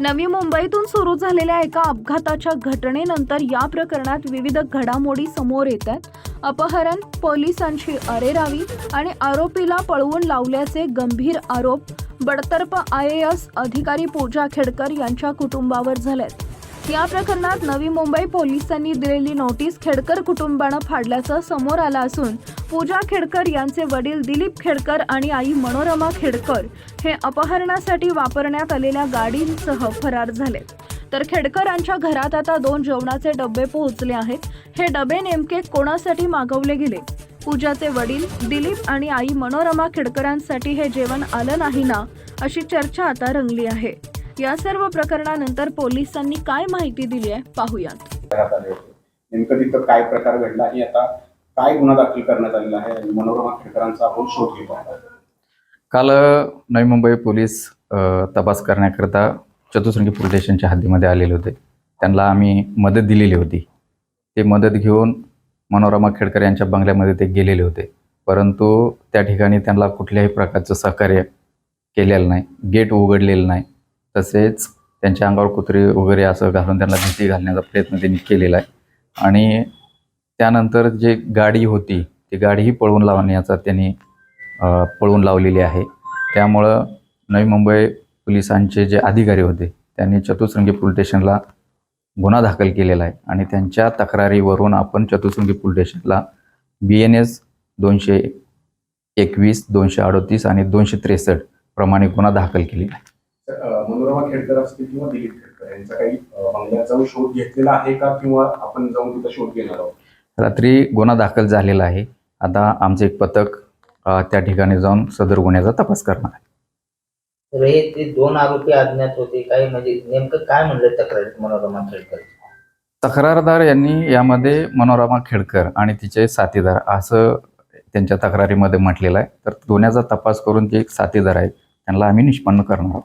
नवी मुंबईतून सुरू झालेल्या एका अपघाताच्या घटनेनंतर या प्रकरणात विविध घडामोडी समोर येत आहेत. अपहरण पोलिसांची अरेरावी आणि आरोपीला पळवून लावल्याचे गंभीर आरोप बडतर्फ आय ए एस अधिकारी पूजा खेडकर यांच्या कुटुंबावर झालेत. या प्रकरणात नवी मुंबई पोलिसांनी दिलेली नोटीस खेडकर कुटुंबानं फाडल्याचं समोर आलं असून पूजा खेडकर यांचे वडील दिलीप खेडकर आणि आई मनोरमा खेडकर हे अपहरणासाठी वापरण्यात आलेल्या गाडींसह फरार झाले तर खेडकरांच्या घरात आता दोन जेवणाचे डबे पोहोचले आहेत. हे डबे नेमके कोणासाठी मागवले गेले? पूजाचे वडील दिलीप आणि आई मनोरमा खेडकरांसाठी हे जेवण आलं नाही ना अशी चर्चा आता रंगली आहे. या सर्व प्रकरणानंतर पोलिसांनी काय माहिती दिली आहे? पाहूयात. नेमकं तिथं काय प्रकार घडला आणि आता काय गुन्हा दाखल करण्यात आलेला आहे? मनोरमा खेडकरांचा आपण शोध घेतो काल नवी मुंबई पोलीस तपास करण्याकरता चतुसृंगी पोलीस स्टेशनच्या हद्दीमध्ये आलेले होते. त्यांना आम्ही मदत दिलेली होती. ते मदत घेऊन मनोरमा खेडकर यांच्या बंगल्यामध्ये ते गेलेले होते. परंतु त्या ठिकाणी त्यांना कुठल्याही प्रकारचं सहकार्य केलेलं नाही. गेट उघडलेलं नाही. तसेच त्यांच्या अंगावर कुत्रे वगैरे असं घालून त्यांना भीती घालण्याचा प्रयत्न त्यांनी केलेला आहे. आणि त्यानंतर जे गाडी होती ती गाडीही पळवून लावण्याचा त्यांनी पळवून लावलेली आहे. त्यामुळं नवी मुंबई पोलिसांचे जे अधिकारी होते त्यांनी चतुसृंगी पोलीस स्टेशनला गुन्हा दाखल केलेला आहे. आणि त्यांच्या तक्रारीवरून आपण चतुसृंगी पोलीस स्टेशनला बी एन एस दोनशे एकवीस दोनशे अडतीस आणि दोनशे त्रेसष्ट प्रमाणे गुन्हा दाखल केलेला आहे. तर, अं, मनोरमा खेडकर असतील किंवा दिलीप खेडकर यांचा काही बंगल्यात जाऊन शोध घेतलेला आहे का किंवा आपण जाऊन तिथं शोध घेणार आहोत? रात्री गुन्हा दाखल झालेला आहे. आता आमचं एक पथक त्या ठिकाणी जाऊन सदर गुन्ह्याचा तपास करणार आहे. तर हे ते दोन आरोपी अज्ञात होते. काही म्हणजे नेमकं काय म्हणलं तक्रारीत मनोरमा खेळकर? तक्रारदार यांनी यामध्ये मनोरमा खेडकर आणि तिचे साथीदार असं त्यांच्या तक्रारीमध्ये म्हटलेलं आहे. तर गुन्ह्याचा तपास करून जे एक साथीदार आहेत त्यांना आम्ही निष्पन्न करणार आहोत.